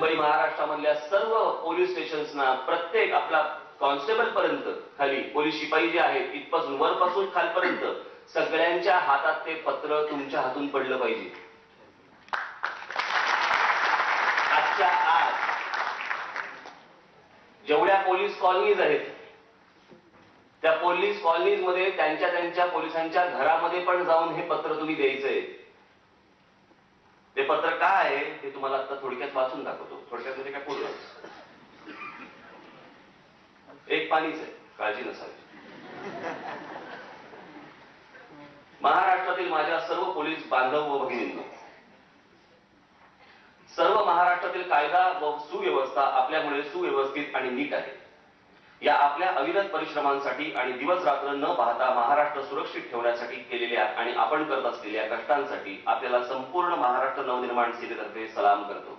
मुंबई महाराष्ट्रामधल्या सर्व पोलीस स्टेशन्सना प्रत्येक आपला कॉन्स्टेबल पर्यंत खाली पोलीस शिपाई जे आहेत इथपासून वरपासून खालपर्यंत सगळ्यांच्या हातात ते पत्र तुमच्या हातून पडलं पाहिजे. आजच्या आज जेवढ्या पोलीस कॉलनीज आहेत त्या पोलीस कॉलनीजमध्ये त्यांच्या त्यांच्या पोलिसांच्या घरामध्ये पण जाऊन हे पत्र तुम्ही द्यायचंय. ते पत्र काय आहे ते तुम्हाला आता थोडक्यात वाचून दाखवतो. थोडक्यात म्हणजे काय पूर्ण एक पाणीच आहे काळजी नसावी. महाराष्ट्रातील माझ्या सर्व पोलीस बांधव व भगिनींनो सर्व महाराष्ट्रातील कायदा व सुव्यवस्था आपल्यामुळे सुव्यवस्थित आणि नीट आहे. या आपल्या अविरत परिश्रमांसाठी आणि दिवस रात्र न पाहता महाराष्ट्र सुरक्षित ठेवण्यासाठी केलेल्या आणि आपण करत असलेल्या कष्टांसाठी आपल्याला संपूर्ण महाराष्ट्र नवनिर्माण सेनेतर्फे सलाम करतो.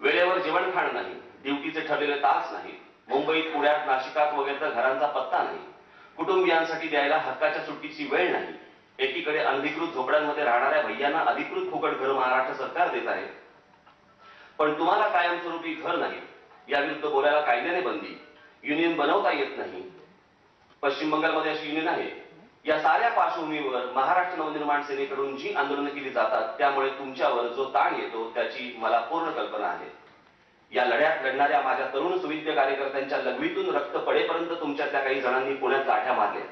वेळेवर जेवण खाण नाही ड्युटीचे ठरलेले तास नाही मुंबईत पुण्यात नाशिकात वगैरे तर घरांचा पत्ता नाही कुटुंबियांसाठी द्यायला हक्काच्या सुट्टीची वेळ नाही एकीकडे अनधिकृत झोपड्यांमध्ये राहणाऱ्या भैयांना अधिकृत फुकट घर महाराष्ट्र सरकार देत आहे. पण तुम्हाला कायमस्वरूपी घर नाही याविरुद्ध बोलायला कायद्याने बंदी युनियन बनवता येत नाही. पश्चिम बंगालमध्ये अशी युनियन आहे. या साऱ्या पार्श्वभूमीवर महाराष्ट्र नवनिर्माण सेनेकडून जी आंदोलनं केली जातात त्यामुळे तुमच्यावर जो ताण येतो त्याची मला पूर्ण कल्पना आहे. या लढ्यात लढणाऱ्या माझ्या तरुण सुविद्य कार्यकर्त्यांच्या लघवीतून रक्त पडेपर्यंत तुमच्यातल्या काही जणांनी पुण्यात लाठ्या मारल्या.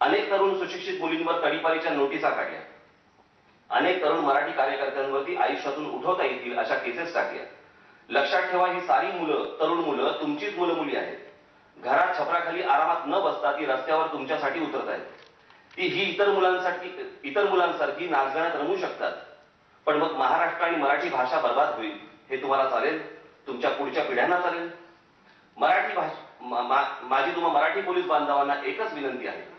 अनेक तरुण सुशिक्षित मुलींवर तडीपारीच्या नोटिसा काढल्या. अनेक तरुण मराठी कार्यकर्त्यांवरती आयुष्यातून उठवता येतील अशा केसेस टाकल्या. लक्षात ठेवा ही सारी मुलं तरुण मुलं तुमचीच मुलं मुली आहेत. घरात छपराखाली आरामात न बसता ती रस्त्यावर तुमच्यासाठी उतरत आहेत. ती ही इतर मुलांसाठी इतर मुलांसारखी नाचगाण्यात रमू शकतात. पण मग महाराष्ट्र आणि मराठी भाषा बर्बाद होईल हे तुम्हाला चालेल? तुमच्या पुढच्या पिढ्यांना चालेल? मराठी भाषा मा- मा- माझी तुम्हा मराठी पोलीस बांधवांना एकच विनंती आहे.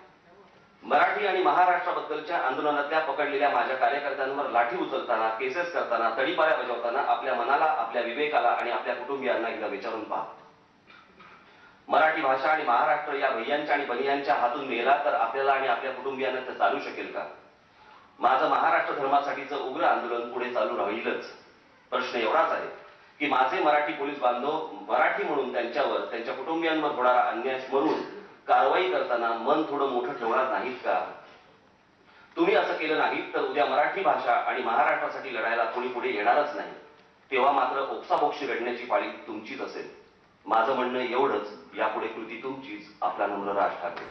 मराठी आणि महाराष्ट्राबद्दलच्या आंदोलनातल्या पकडलेल्या माझ्या कार्यकर्त्यांवर लाठी उचलताना केसेस करताना तडीपाऱ्या बजावताना आपल्या मनाला आपल्या विवेकाला आणि आपल्या कुटुंबियांना एकदा विचारून पहा. मराठी भाषा आणि महाराष्ट्र या भैयांच्या आणि बनियांच्या हातून मेला तर आपल्याला आणि आपल्या कुटुंबियांना ते चालू शकेल का? माझं महाराष्ट्र धर्मासाठीचं उग्र आंदोलन पुढे चालू राहीलच. प्रश्न एवढाच आहे की माझे मराठी पोलीस बांधव मराठी म्हणून त्यांच्यावर त्यांच्या कुटुंबियांवर होणारा अन्याय स्मरून कारवाई करताना मन थोडं मोठं ठेवणार नाहीत का? तुम्ही असं केलं नाहीत तर उद्या मराठी भाषा आणि महाराष्ट्रासाठी लढायला कोणी पुढे येणारच नाही. तेव्हा मात्र ओक्साबोक्षी लढण्याची पाळी तुमचीच असेल. माझं म्हणणं एवढंच. यापुढे कृती तुमचीच. आपला नम्र राज ठाकरे.